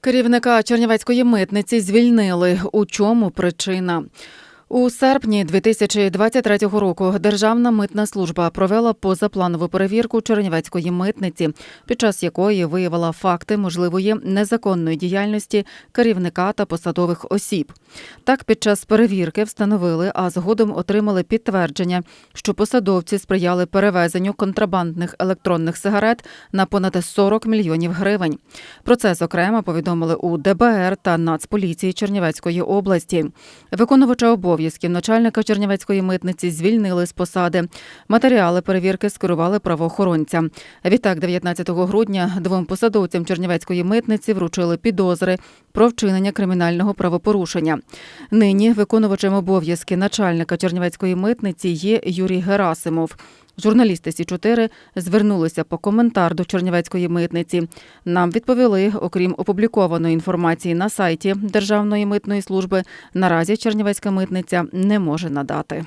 Керівника Чернівецької митниці звільнили. У чому причина? У серпні 2023 року Державна митна служба провела позапланову перевірку Чернівецької митниці, під час якої виявила факти можливої незаконної діяльності керівника та посадових осіб. Так, під час перевірки встановили, а згодом отримали підтвердження, що посадовці сприяли перевезенню контрабандних електронних сигарет на понад 40 мільйонів гривень. Про це зокрема повідомили у ДБР та Нацполіції Чернівецької області. Виконувача обов'язків начальника Чернівецької митниці звільнили з посади. Матеріали перевірки скерували правоохоронцям. Відтак, 19 грудня двом посадовцям Чернівецької митниці вручили підозри про вчинення кримінального правопорушення. Нині виконувачем обов'язки начальника Чернівецької митниці є Юрій Герасимов. Журналісти Сі 4 звернулися по коментар до Чернівецької митниці. Нам відповіли, окрім опублікованої інформації на сайті Державної митної служби, наразі Чернівецька митниця не може надати.